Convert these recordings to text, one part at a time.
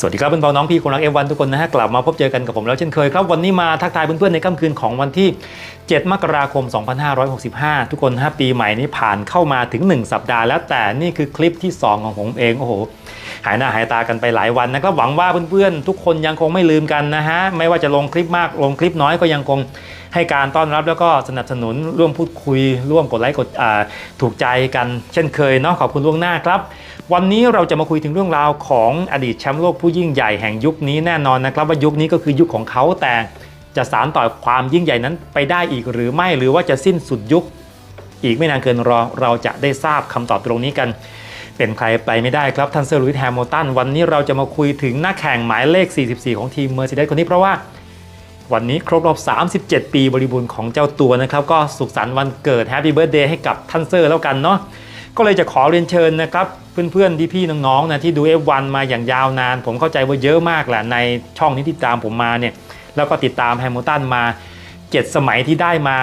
สวัสดีครับเพื่อนพ้องน้องพี่คนรักเอวันทุกคนนะฮะกลับมาพบเจอกันกับผมแล้วเช่นเคยครับวันนี้มาทักทายเพื่อนๆในค่ำคืนของวันที่ 7 มกราคม 2565 ทุกคนฮะปีใหม่นี้ผ่านเข้ามาถึง 1 สัปดาห์แล้วแต่นี่คือคลิปที่ 2 ของผมเองโอ้โหหายหน้าหายตากันไปหลายวันนะครับหวังว่าเพื่อนๆทุกคนยังคงไม่ลืมกันนะฮะไม่ว่าจะลงคลิปมากลงคลิปน้อยก็ยังคงให้การต้อนรับแล้วก็สนับสนุนร่วมพูดคุย ร่วมกดไลค์กดถูกใจกัน เช่นเคยเนาะขอบคุณล่วงหน้าครับ วันนี้เราจะมาคุยถึงเรื่องราวของอดีตแชมป์โลกผู้ยิ่งใหญ่แห่งยุคนี้แน่นอนนะครับ ว่ายุคนี้ก็คือยุคของเขาแต่จะสารต่อความยิ่งใหญ่นั้นไปได้อีกหรือไม่หรือว่าจะสิ้นสุดยุค อีกไม่นานเกินรอเราจะได้ทราบคำตอบตรงนี้กัน เป็นใครไปไม่ได้ครับท่านเซอร์ลุยส์แฮมิลตันวันนี้เราจะมาคุยถึงนักแข่งหมายเลข 44 ของทีมเมอร์เซเดสคนนี้เพราะว่าวันนี้ครบรอบ 37 ปีบริบูรณ์ของเจ้าตัวนะครับ ก็สุขสันต์วันเกิดแฮปปี้เบิร์ดเดย์ให้กับท่านเซอร์แล้วกันเนาะก็เลยจะขอเรียนเชิญนะครับ เพื่อนๆที่พี่น้องๆนะที่ดู F1 มาอย่างยาวนาน ผมเข้าใจว่าเยอะมากแหละในช่องนี้ที่ตามผมมาเนี่ยแล้วก็ติดตามแฮมิลตันมา 7 สมัยที่ได้มา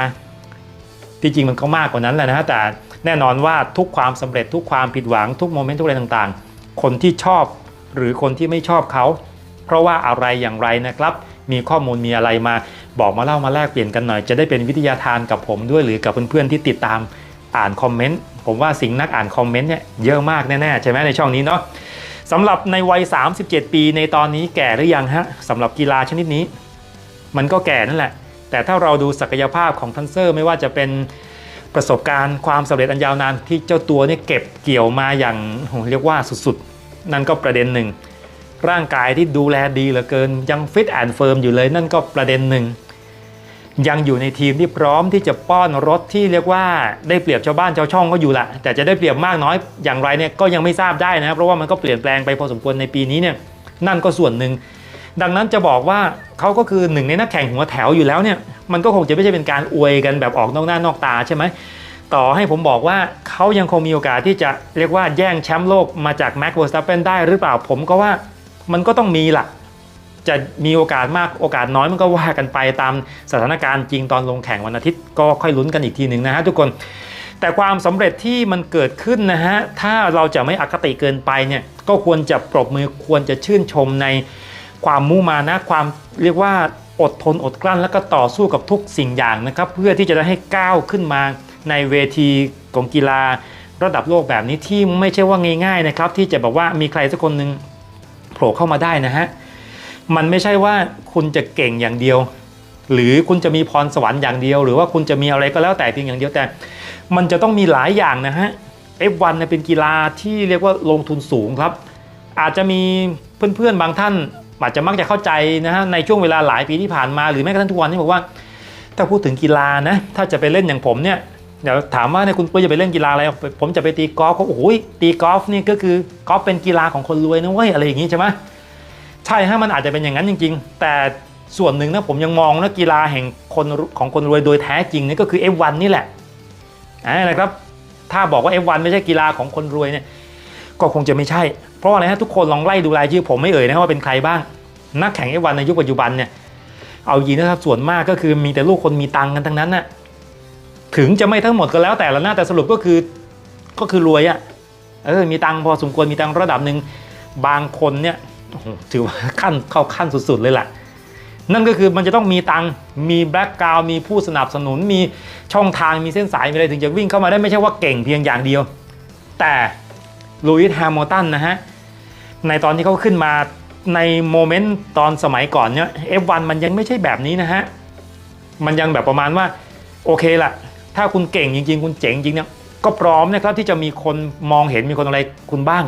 ที่จริงมันก็มากกว่านั้นแหละนะฮะแต่แน่นอนว่าทุกความสำเร็จทุกความผิดหวังทุกโมเมนต์ทุกอะไรต่างๆ คนที่ชอบหรือคนที่ไม่ชอบเขาเพราะว่าอะไรอย่างไรนะครับ มีข้อมูลมีอะไรมาบอกมาเล่ามาแลกเปลี่ยนกันหน่อย จะได้เป็นวิทยาทานกับผมด้วยหรือกับเพื่อนๆที่ติดตาม อ่านคอมเมนต์ผมว่าสิงนักอ่านคอมเมนต์เนี่ยเยอะมากแน่ๆใช่ไหมในช่องนี้เนาะสำหรับในวัย 37 ปีในตอนนี้แก่หรือยังฮะสำหรับกีฬาชนิดนี้ มันก็แก่นั่นแหละ แต่ถ้าเราดูศักยภาพของทันเซอร์ ไม่ว่าจะเป็นประสบการณ์ความสำเร็จอันยาวนานที่เจ้าตัวเนี่ยเก็บเกี่ยวมาอย่างเรียกว่าสุดๆ นั่นก็ประเด็นหนึ่งร่างกายที่ดูแลดีเหลือเกินยังฟิตแอนด์เฟิร์มอยู่เลยนั่นก็ประเด็นหนึ่ง ยังอยู่ในทีมที่พร้อมที่จะป้อนรถที่เรียกว่าได้เปรียบชาวบ้านชาวช่องก็อยู่ละแต่จะได้เปรียบมากน้อยอย่างไรเนี่ยก็ยังไม่ทราบได้นะครับเพราะว่ามันก็เปลี่ยนแปลงไปพอสมควรในปีนี้เนี่ยนั่นก็ส่วนหนึ่งดังนั้นจะบอกว่าเขาก็คือหนึ่งในนักแข่งหัวแถวอยู่แล้วเนี่ยมันก็คงจะไม่ใช่เป็นการอวยกันแบบออกนอกหน้านอกตาใช่ไหมต่อให้ผมบอกว่าเขายังคงมีโอกาสที่จะเรียกว่าแย่งแชมป์โลกมาจากแม็กซ์เวอร์สตัปเปนได้หรือเปล่าผมก็ว่ามันก็ต้องมีล่ะ จะมีโอกาสมากโอกาสน้อยมันก็ว่ากันไปตามสถานการณ์จริงตอนลงแข่งวันอาทิตย์ก็ค่อยลุ้นกันอีกทีหนึ่งนะฮะทุกคน แต่ความสำเร็จที่มันเกิดขึ้นนะฮะถ้าเราจะไม่อคติเกินไปเนี่ยก็ควรจะปรบมือควรจะชื่นชมในความมุ่มานะความเรียกว่าอดทนอดกลั้นแล้วก็ต่อสู้กับทุกสิ่งอย่างนะครับเพื่อที่จะได้ให้ก้าวขึ้นมาในเวทีของกีฬาระดับโลกแบบนี้ที่ไม่ใช่ว่าง่ายๆนะครับที่จะบอกว่ามีใครสักคนหนึ่งโผล่เข้ามาได้นะฮะ มันไม่ใช่ว่าคุณจะเก่งอย่างเดียว หรือคุณจะมีพรสวรรค์อย่างเดียว หรือว่าคุณจะมีอะไรก็แล้วแต่เพียงอย่างเดียวแต่ มันจะต้องมีหลายอย่างนะฮะ F1 เนี่ยเป็นกีฬาที่เรียกว่าลงทุนสูงครับ อาจจะมีเพื่อนๆบางท่านอาจจะมักจะเข้าใจนะฮะในช่วงเวลาหลายปีที่ผ่านมา หรือแม้กระทั่งทุกวันนี้บอกว่า ถ้าพูดถึงกีฬานะถ้าจะไปเล่นอย่างผมเนี่ยเดี๋ยวถามว่าเนี่ยคุณปุ้ยจะไปเล่นกีฬาอะไร ผมจะไปตีกอล์ฟเขาโอ้โหตีกอล์ฟนี่ก็คือกอล์ฟเป็นกีฬาของคนรวยนะเว้ยอะไรอย่างงี้ใช่ไหม ใช่ฮะมันอาจจะเป็นอย่างนั้นจริง ๆ แต่ส่วนหนึ่งนะผมยังมองนะกีฬาแห่งคนของคนรวยโดยแท้จริงนี่ก็คือ F1 นี่แหละนะครับถ้าบอกว่า F1 ไม่ใช่กีฬาของคนรวยเนี่ยก็คงจะไม่ใช่ เพราะอะไรฮะทุกคนลองไล่ดูรายชื่อผมไม่เอ่ยนะว่าเป็นใครบ้าง นักแข่ง F1 ในยุคปัจจุบันเนี่ยเอายีนะครับส่วนมากก็คือมีแต่ลูกคนมีตังกันทั้งนั้นน่ะถึงจะไม่ทั้งหมดก็แล้วแต่ละหน้าแต่สรุปก็คือก็คือรวยอะ่ะเออมีตังพอสมควรมีตังระดับหนึ่งบางคนเนี่ย ถือว่าขั้นเข้าขั้นสุดๆเลยแหละนั่นก็คือมันจะต้องมีตังมีแบ็กกราวมีผู้สนับสนุน มีช่องทาง มีเส้นสาย มีอะไรถึงจะวิ่งเข้ามาได้ไม่ใช่ว่าเก่งเพียงอย่างเดียว แต่ลูอิสแฮมิลตันนะฮะ ในตอนที่เขาขึ้นมาในโมเมนต์ตอนสมัยก่อนเนี่ย F1 มันยังไม่ใช่แบบนี้นะฮะ มันยังแบบประมาณว่า โอเคละถ้าคุณเก่งจริง ๆ คุณเจ๋งจริงเนี่ยก็พร้อมนะครับที่จะมีคนมองเห็นมีคนอะไรคุณบ้าง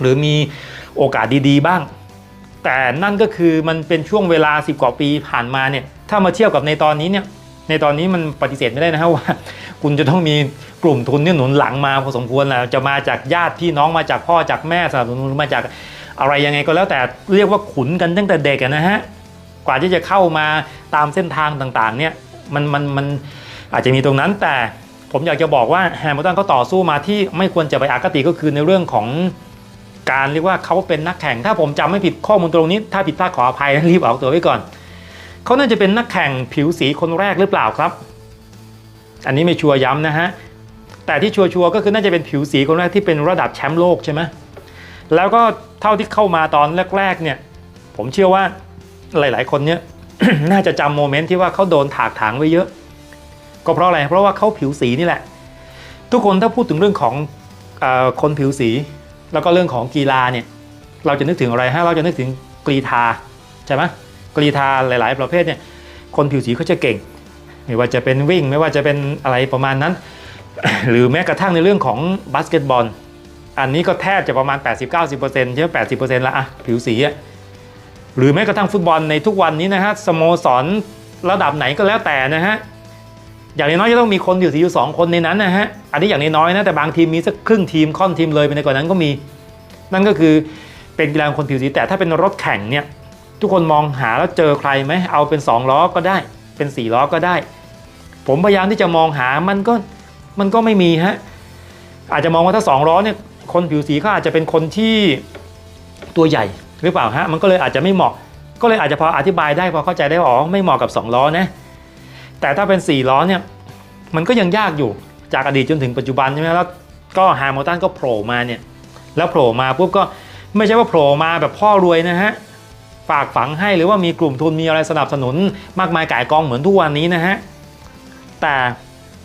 หรือมี โอกาสดีๆ บ้าง แต่นั่นก็คือมันเป็นช่วงเวลา 10 กว่าปีผ่านมาเนี่ยถ้ามาเทียบกับในตอนนี้เนี่ยในตอนนี้มันปฏิเสธไม่ได้นะฮะว่า คุณจะต้องมีกลุ่มทุนเนี่ยหนุนหลังมาพอสมควรแล้วจะมาจากญาติพี่น้องมาจากพ่อจากแม่สนับสนุนมาจากอะไรยังไงก็แล้วแต่เรียกว่าขุนกันตั้งแต่เด็กนะฮะกว่าที่จะเข้ามาตามเส้นทางต่างๆเนี่ยมันมันมันอาจจะมีตรงนั้นแต่ผมอยากจะบอกว่าแฮมิลตันก็ต่อสู้มาที่ไม่ควรจะไปอคติก็คือในเรื่องของ การเรียกว่าเขาเป็นนักแข่ง ถ้าผมจำไม่ผิดข้อมูลตรงนี้ ถ้าผิดพลาดขออภัยรีบออกตัวไว้ก่อน เขาน่าจะเป็นนักแข่งผิวสีคนแรกหรือเปล่าครับ อันนี้ไม่ชัวร์ย้ำนะฮะแต่ที่ชัวร์ๆก็คือน่าจะเป็นผิวสีคนแรกที่เป็นระดับแชมป์โลกใช่ไหมแล้วก็เท่าที่เข้ามาตอนแรกๆเนี่ยผมเชื่อว่าหลายๆ คนเนี่ยน่าจะจำโมเมนต์ที่ว่าเขาโดนถากถางไว้เยอะ ก็เพราะอะไรเพราะว่าเขาผิวสีนี่แหละ ทุกคนถ้าพูดถึงเรื่องของอคนผิวสี แล้วก็เรื่องของกีฬาเนี่ยเราจะนึกถึงอะไรฮะเราจะนึกถึงกรีธาใช่ไหมกรีธาหลาย ๆ ประเภทเนี่ยคนผิวสีเขาจะเก่ง ไม่ว่าจะเป็นวิ่งไม่ว่าจะเป็นอะไรประมาณนั้น หรือแม้กระทั่งในเรื่องของบาสเกตบอลอันนี้ก็แทบจะประมาณ 80-90%ใช่ไหม80%ละอะผิวสีอะหรือแม้กระทั่งฟุตบอลในทุกวันนี้นะฮะสโมสรระดับไหนก็แล้วแต่นะฮะ อย่างน้อยจะต้องมีคนผิวสีอยู่สองคนในนั้นนะฮะ อันนี้อย่างน้อยนะ แต่บางทีมมีสักครึ่งทีมค่อนทีมเลยไปในกว่านั้นก็มี นั่นก็คือเป็นกีฬาของคนผิวสี แต่ถ้าเป็นรถแข่งเนี่ย ทุกคนมองหาแล้วเจอใครไหม เอาเป็น 2 ล้อก็ได้ เป็น 4 ล้อก็ได้ ผมพยายามที่จะมองหา มันก็ มันก็ไม่มีฮะ อาจจะมองว่าถ้า 2 ล้อเนี่ย คนผิวสีเขาอาจจะเป็นคนที่ตัวใหญ่หรือเปล่าฮะ มันก็เลยอาจจะไม่เหมาะ ก็เลยอาจจะพออธิบายได้พอเข้าใจได้ว่าอ๋อ ไม่เหมาะกับ 2 ล้อนะ แต่ถ้าเป็น 4 ล้อเนี่ยมันก็ยังยากอยู่จากอดีตจนถึงปัจจุบันใช่ไหมแล้วก็แฮมิลตันก็โผล่มาเนี่ยแล้วโผล่มาปุ๊บก็ไม่ใช่ว่าโผล่มาแบบพ่อรวยนะฮะฝากฝังให้หรือว่ามีกลุ่มทุนมีอะไรสนับสนุน มากมายก่ายกองเหมือนทุกวันนี้นะฮะแต่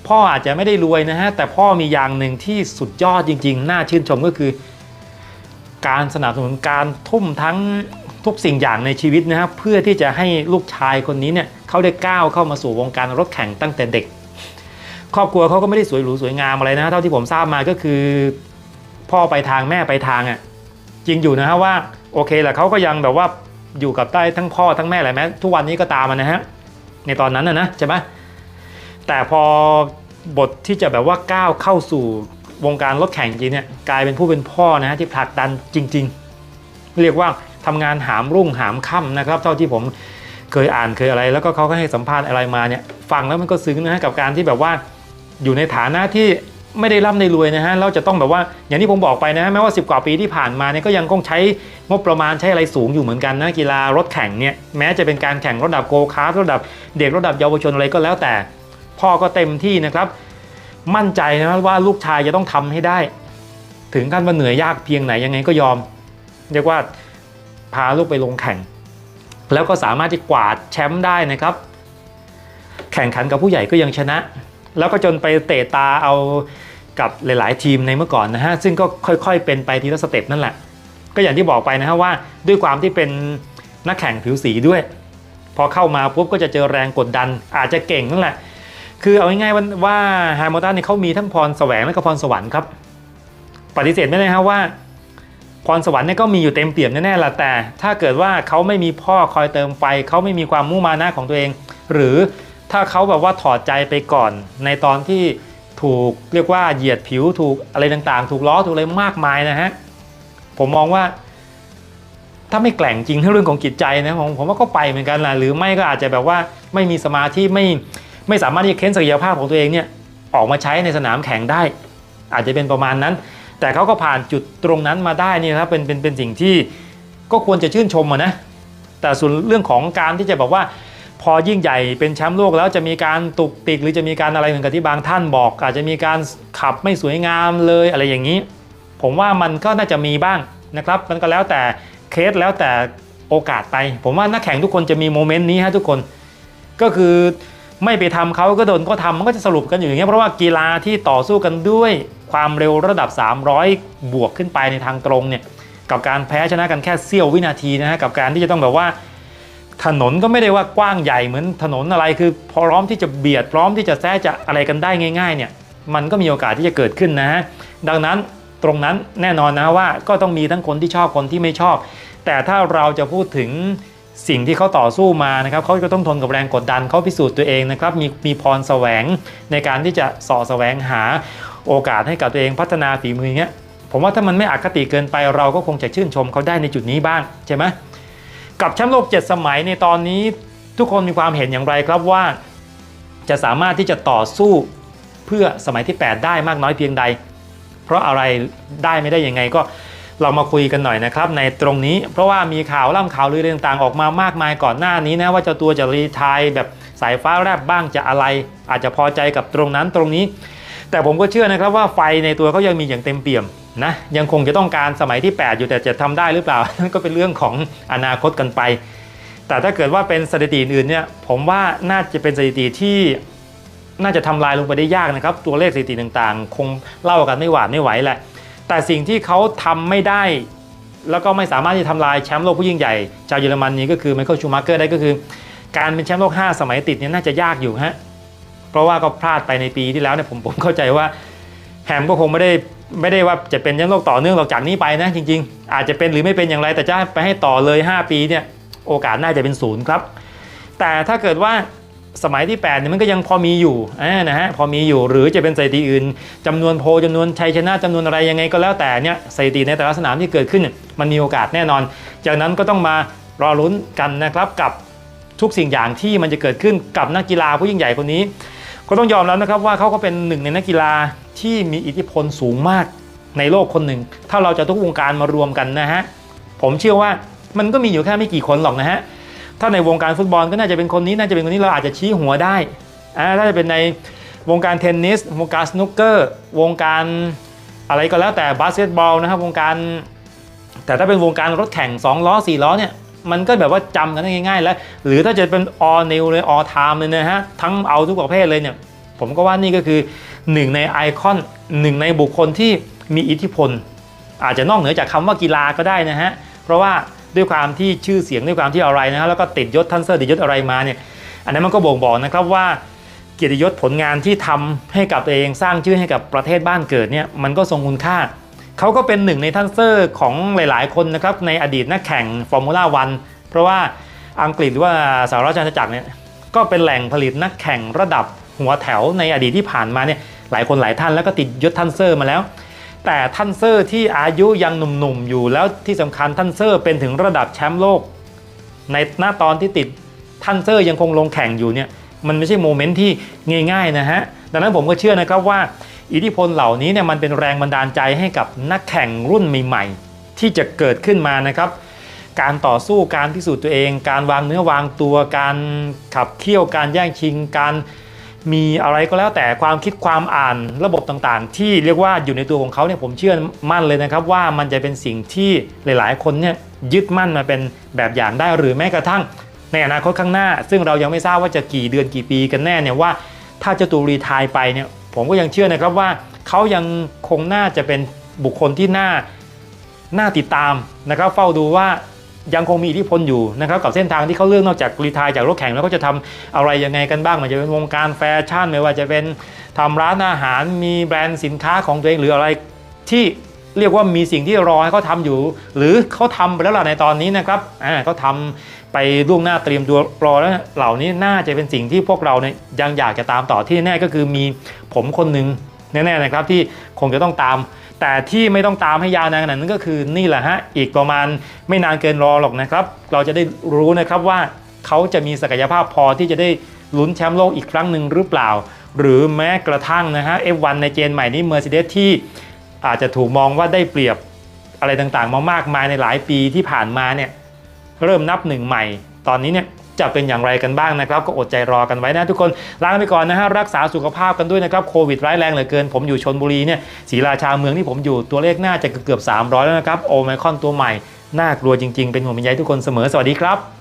พ่ออาจจะไม่ได้รวยนะฮะแต่พ่อมีอย่างหนึ่งที่สุดยอดจริง ๆ น่าชื่นชมก็คือ การสนับสนุนการทุ่มทั้ง ทุกสิ่งอย่างในชีวิตนะครับเพื่อที่จะให้ลูกชายคนนี้เนี่ยเขาได้ก้าวเข้ามาสู่วงการรถแข่งตั้งแต่เด็ก ครอบครัวเขาก็ไม่ได้สวยหรูสวยงามอะไรนะเท่าที่ผมทราบมาก็คือ พ่อไปทางแม่ไปทางอะจริงอยู่นะฮะว่าโอเคแหละเขาก็ยังแบบว่าอยู่กับได้ทั้งพ่อทั้งแม่อะไรแม้ทุกวันนี้ก็ตามมานะฮะในตอนนั้นนะนะใช่ไหมแต่พอบทที่จะแบบว่าก้าวเข้าสู่วงการรถแข่งจริงเนี่ยกลายเป็นผู้เป็นพ่อนะฮะที่ผลักดันจริง ๆ เรียกว่า ทำงานหามรุ่งหามค่ำนะครับ เท่าที่ผมเคยอ่านเคยอะไร แล้วก็เขาก็ให้สัมภาษณ์อะไรมาเนี่ยฟังแล้วมันก็ซึ้งนะฮะกับการที่แบบว่าอยู่ในฐานะที่ไม่ได้ร่ำได้รวยนะฮะเราจะต้องแบบว่าอย่างที่ผมบอกไปนะฮะแม้ว่า 10 กว่าปีที่ผ่านมาเนี่ยก็ยังต้องใช้งบประมาณใช้อะไรสูงอยู่เหมือนกันนะกีฬารถแข่งเนี่ยแม้จะเป็นการแข่งระดับโกคาร์ระดับเด็กระดับเยาวชนอะไรก็แล้วแต่ พ่อก็เต็มที่นะครับ มั่นใจนะว่าลูกชายจะต้องทำให้ได้ ถึงขั้นว่าเหนื่อยยากเพียงไหนยังไงก็ยอมเรียกว่า พาลูกไปลงแข่ง แล้วก็สามารถที่กวาดแชมป์ได้นะครับ แข่งขันกับผู้ใหญ่ก็ยังชนะ แล้วก็จนไปเตะตาเอากับหลาย ๆ ทีมในเมื่อก่อนนะฮะซึ่งก็ค่อย ๆ เป็นไปทีละสเต็ปนั่นแหละ ก็อย่างที่บอกไปนะฮะว่าด้วยความที่เป็นนักแข่งผิวสีด้วย พอเข้ามาปุ๊บก็จะเจอแรงกดดันอาจจะเก่งนั่นแหละ คือเอาง่ายๆว่าว่าแฮมิลตันเนี่ยเขามีทั้งพรแสวงและก็พรสวรรค์ครับ ปฏิเสธไม่ได้ครับว่า พรสวรรค์เนี่ยก็มีอยู่เต็มเปี่ยมแน่ๆละแต่ ถ้าเกิดว่าเขาไม่มีพ่อคอยเติมไฟเขาไม่มีความมุ่งมานะของตัวเอง หรือถ้าเขาแบบว่าถอดใจไปก่อน ในตอนที่ถูกเรียกว่าเหยียดผิวถูกอะไรต่างๆ ถูกล้อถูกอะไรมากมายนะฮะผมมองว่า ถ้าไม่แกล่งจริงเรื่องของจิตใจนะผมผมว่าก็ไปเหมือนกันแหละหรือไม่ก็อาจจะแบบว่าไม่มีสมาธิไม่ไม่สามารถที่จะเค้นศักยภาพของตัวเองเนี่ยออกมาใช้ในสนามแข่งได้ อาจจะเป็นประมาณนั้น แต่เขาก็ผ่านจุดตรงนั้นมาได้นี่ครับเป็นเป็นเป็นสิ่งที่ก็ควรจะชื่นชมนะแต่ส่วนเรื่องของการที่จะบอกว่า พอยิ่งใหญ่เป็นแชมป์โลกแล้วจะมีการตุกติกหรือจะมีการอะไรเหมือนกับที่บางท่านบอก อาจจะมีการขับไม่สวยงามเลยอะไรอย่างนี้ ผมว่ามันก็น่าจะมีบ้างนะครับ มันก็แล้วแต่เคสแล้วแต่โอกาสไป ผมว่านักแข่งทุกคนจะมีโมเมนต์นี้ฮะทุกคนก็คือไม่ไปทำเขาก็โดนก็ทำมันก็จะสรุปกันอยู่อย่างเงี้ยเพราะว่ากีฬาที่ต่อสู้กันด้วย ความเร็วระดับ 300 บวกขึ้นไปในทางตรงเนี่ยกับการแพ้ชนะกันแค่เสี้ยววินาทีนะฮะกับการที่จะต้องแบบว่า ถนนก็ไม่ได้ว่ากว้างใหญ่เหมือนถนนอะไรคือพร้อมที่จะเบียดพร้อมที่จะแซะจะอะไรกันได้ง่าย ๆ เนี่ยมันก็มีโอกาสที่จะเกิดขึ้นนะฮะดังนั้นตรงนั้นแน่นอนนะว่าก็ต้องมีทั้งคนที่ชอบคนที่ไม่ชอบ แต่ถ้าเราจะพูดถึงสิ่งที่เขาต่อสู้มานะครับเขาก็ต้องทนกับแรงกดดันเขาพิสูจน์ตัวเองนะครับมีมีพรแสวงในการที่จะสอแสวงหา โอกาสให้กับตัวเองพัฒนาฝีมือเงี้ยผมว่าถ้ามันไม่อคติเกินไปเราก็คงจะชื่นชมเขาได้ในจุดนี้บ้างใช่ไหมกับแชมป์โลก 7 สมัยในตอนนี้ทุกคนมีความเห็นอย่างไรครับว่า จะสามารถที่จะต่อสู้เพื่อสมัยที่ 8 ได้มากน้อยเพียงใด เพราะอะไรได้ไม่ได้ยังไงก็เรามาคุยกันหน่อยนะครับในตรงนี้เพราะว่ามีข่าวล่ำข่าวลือต่างๆออกมามากมายก่อนหน้านี้นะว่าเจ้าตัวจะรีไทายแบบสายฟ้าแรบบ้างจะอะไร อาจจะพอใจกับตรงนั้นตรงนี้ แต่ผมก็เชื่อนะครับว่าไฟในตัวเขายังมีอย่างเต็มเปี่ยมนะยังคงจะต้องการสมัยที่ 8 อยู่แต่จะทำได้หรือเปล่านั่นก็เป็นเรื่องของอนาคตกันไป แต่ถ้าเกิดว่าเป็นสถิติอื่นเนี่ยผมว่าน่าจะเป็นสถิติที่น่าจะทำลายลงไปได้ยากนะครับ ตัวเลขสถิติต่างๆ คงเล่ากันไม่หวาดไม่ไหวแหละ แต่สิ่งที่เขาทำไม่ได้ แล้วก็ไม่สามารถที่จะทำลายแชมป์โลกผู้ยิ่งใหญ่ชาวเยอรมันนี้ก็คือไมเคิลชูมาร์เกอร์ได้ก็คือ การเป็นแชมป์โลก 5 สมัยติดเนี่ยน่าจะยากอยู่ฮะ เพราะว่าก็พลาดไปในปีที่แล้วเนี่ยผมผมเข้าใจว่าแฮมก็คงไม่ได้ไม่ได้ว่าจะเป็นแชมป์โลกต่อเนื่องหรอกจากนี้ไปนะจริง ๆ อาจจะเป็นหรือไม่เป็นอย่างไรแต่จะไปให้ต่อเลย 5 ปีเนี่ยโอกาสน่าจะเป็นศูนย์ครับ แต่ถ้าเกิดว่าสมัยที่8เนี่ยมันก็ยังพอมีอยู่นะฮะพอมีอยู่หรือจะเป็นสถิติอื่นจำนวนโพลจำนวนชัยชนะจำนวนอะไรยังไงก็แล้วแต่เนี่ยสถิติในแต่ละสนามที่เกิดขึ้น มันมีโอกาสแน่นอน จากนั้นก็ต้องมารอลุ้นกันนะครับกับทุกสิ่งอย่างที่มันจะเกิดขึ้นกับนักกีฬาผู้ยิ่งใหญ่คนนี้ ก็ต้องยอมแล้วนะครับว่าเขาก็เป็นหนึ่งในนักกีฬาที่มีอิทธิพลสูงมากในโลกคนหนึ่ง ถ้าเราจะทุกวงการมารวมกันนะฮะ ผมเชื่อว่ามันก็มีอยู่แค่ไม่กี่คนหรอกนะฮะ ถ้าในวงการฟุตบอลก็น่าจะเป็นคนนี้ น่าจะเป็นคนนี้เราอาจจะชี้หัวได้อ่าถ้าจะเป็นในวงการเทนนิส วงการสนุกเกอร์ วงการอะไรก็แล้วแต่บาสเกตบอลนะครับ วงการ แต่ถ้าเป็นวงการรถแข่ง2ล้อ4ล้อเนี่ย มันก็แบบว่าจำกันได้ง่าย ๆ แล้ว หรือถ้าจะเป็น all new เลย all time เลยนะฮะ ทั้งเอาทุกประเภทเลยเนี่ย ผมก็ว่านี่ก็คือหนึ่งในไอคอนหนึ่งในบุคคลที่มีอิทธิพล อาจจะนอกเหนือจากคำว่ากีฬาก็ได้นะฮะ เพราะว่าด้วยความที่ชื่อเสียงด้วยความที่อะไรนะฮะแล้วก็ติดยศท่านเซอร์ติดยศอะไรมาเนี่ย อันนั้นมันก็บ่งบอกนะครับว่าเกียรติยศผลงานที่ทำให้กับตัวเองสร้างชื่อให้กับประเทศบ้านเกิดเนี่ยมันก็ทรงคุณค่า เขาก็เป็นหนึ่งในท่านเซอร์ของหลายๆ คนนะครับในอดีตนักแข่งฟอร์มูล่าวันเพราะว่าอังกฤษหรือว่าสหรัฐอาณาจักรเนี่ยก็เป็นแหล่งผลิตนักแข่งระดับหัวแถวในอดีตที่ผ่านมาเนี่ยหลายคนหลายท่านแล้วก็ติดยศท่านเซอร์มาแล้ว แต่ท่านเซอร์ที่อายุยังหนุ่มๆอยู่แล้วที่สำคัญท่านเซอร์เป็นถึงระดับแชมป์โลก ในหน้าตอนที่ติดท่านเซอร์ยังคงลงแข่งอยู่เนี่ยมันไม่ใช่โมเมนต์ที่ง่ายๆนะฮะดังนั้นผมก็เชื่อนะครับว่า อิทธิพลเหล่านี้เนี่ยมันเป็นแรงบันดาลใจให้กับนักแข่งรุ่นใหม่ๆ ที่จะเกิดขึ้นมานะครับ การต่อสู้การพิสูจน์ตัวเอง การวางเนื้อวางตัว การขับเคี่ยวการแย่งชิง การมีอะไรก็แล้วแต่ความคิดความอ่านระบบต่างๆ ที่เรียกว่าอยู่ในตัวของเขาเนี่ยผมเชื่อมั่นเลยนะครับ ว่ามันจะเป็นสิ่งที่หลายๆ คนเนี่ยยึดมั่นมาเป็นแบบอย่างได้หรือแม้กระทั่ง ในอนาคตข้างหน้า ซึ่งเรายังไม่ทราบว่าจะกี่เดือนกี่ปีกันแน่เนี่ยว่า ถ้าเจ้าตัวรีไทายไปเนี่ย ผมก็ยังเชื่อนะครับว่าเขายังคงน่าจะเป็นบุคคลที่น่าน่าติดตามนะครับเฝ้าดูว่ายังคงมีอิทธิพลอยู่นะครับกับเส้นทางที่เขาเลือกนอกจากรีทายจากรถแข่งแล้วก็จะทำอะไรยังไงกันบ้างมันจะเป็นวงการแฟชั่นไม่ว่าจะเป็นทำร้านอาหารมีแบรนด์สินค้าของตัวเองหรืออะไรที่เรียกว่ามีสิ่งที่รอให้เขาทำอยู่ หรือเขาทำไปแล้วล่ะในตอนนี้นะครับอ่าเขาทำ ไปล่วงหน้าเตรียมตัวรอแล้วเหล่านี้น่าจะเป็นสิ่งที่พวกเราเนี่ยยังอยากจะตามต่อที่แน่ก็คือมีผมคนหนึ่งแน่ๆนะครับที่คงจะต้องตาม แต่ที่ไม่ต้องตามให้ยาวนานขนาดนั้นก็คือนี่แหละฮะอีกประมาณไม่นานเกินรอหรอกนะครับ เราจะได้รู้นะครับว่าเขาจะมีศักยภาพพอที่จะได้ลุ้นแชมป์โลกอีกครั้งหนึ่งหรือเปล่า หรือแม้กระทั่งนะฮะ F1 ในเจนใหม่นี้ Mercedes ที่อาจจะถูกมองว่าได้เปรียบอะไรต่างๆมามากมายในหลายปีที่ผ่านมาเนี่ย เริ่มนับหนึ่งใหม่ ตอนนี้เนี่ยจะเป็นอย่างไรกันบ้างนะครับ ก็อดใจรอกันไว้นะทุกคนลาไปก่อนนะฮะรักษาสุขภาพกันด้วยนะครับโควิดร้ายแรงเหลือเกิน ผมอยู่ชนบุรีเนี่ยศรีราชาเมืองที่ผมอยู่ตัวเลขน่าจะเกือบ300 แล้วนะครับโอไมคอนตัวใหม่น่ากลัวจริงๆ เป็นห่วงเป็นใยทุกคนเสมอสวัสดีครับ